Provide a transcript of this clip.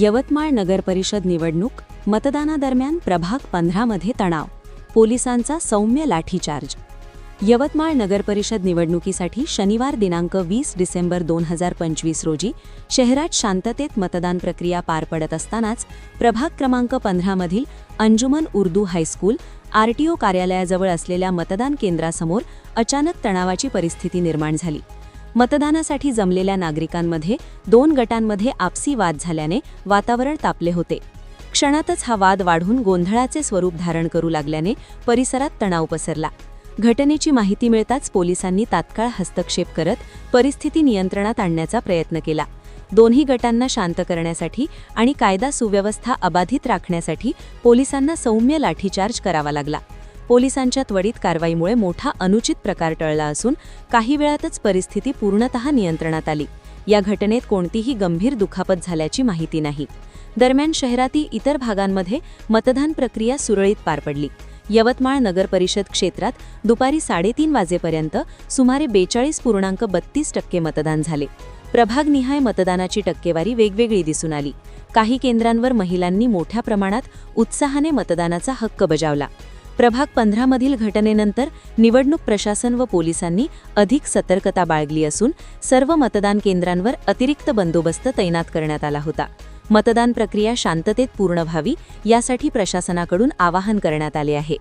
यवतमाळ नगर परिषद निवडणूक मतदानादरम्यान प्रभाग पंधरामध्ये तणाव पोलिसांचा सौम्य लाठीचार्ज. यवतमाळ नगरपरिषद निवडणुकीसाठी शनिवार दिनांक वीस डिसेंबर दोन हजार पंचवीस रोजी शहरात शांततेत मतदान प्रक्रिया पार पडत असतानाच प्रभाग क्रमांक पंधरामधील Anjuman Urdu high school RTO कार्यालयाजवळ असलेल्या मतदान केंद्रासमोर अचानक तणावाची परिस्थिती निर्माण झाली. मतदानासाठी जमलेल्या नागरिकांमध्ये दोन गटांमध्ये आपसी वाद झाल्याने वातावरण तापले होते. क्षणातच हा वाद वाढून गोंधळाचे स्वरूप धारण करू लागल्याने परिसरात तणाव पसरला. घटनेची माहिती मिळताच पोलिसांनी तात्काळ हस्तक्षेप करत परिस्थिती नियंत्रणात आणण्याचा प्रयत्न केला. दोन्ही गटांना शांत करण्यासाठी आणि कायदा सुव्यवस्था अबाधित राखण्यासाठी पोलिसांना सौम्य लाठीचार्ज करावा लागला. पोलिसांच्या त्वरित कारवाईमुळे मोठा अनुचित प्रकार टळला असून काही वेळातच परिस्थिती पूर्णतः नियंत्रणात आली. या घटनेत कोणतीही गंभीर दुखापत झाल्याची माहिती नाही. दरम्यान शहरातील इतर भागांमध्ये मतदान प्रक्रिया सुरळीत पार पडली. यवतमाळ नगर परिषद क्षेत्रात दुपारी साडेतीन वाजेपर्यंत सुमारे बेचाळीस पूर्णांक बत्तीस टक्के मतदान झाले. प्रभागनिहाय मतदानाची टक्केवारी वेगवेगळी दिसून आली. काही केंद्रांवर महिलांनी मोठ्या प्रमाणात उत्साहाने मतदानाचा हक्क बजावला. प्रभाग पंधरामधील घटनेनंतर निवडणूक प्रशासन व पोलिसांनी अधिक सतर्कता बाळगली असून सर्व मतदान केंद्रांवर अतिरिक्त बंदोबस्त तैनात करण्यात आला होता. मतदान प्रक्रिया शांततेत पूर्ण व्हावी यासाठी प्रशासनाकडून आवाहन करण्यात आले आहे.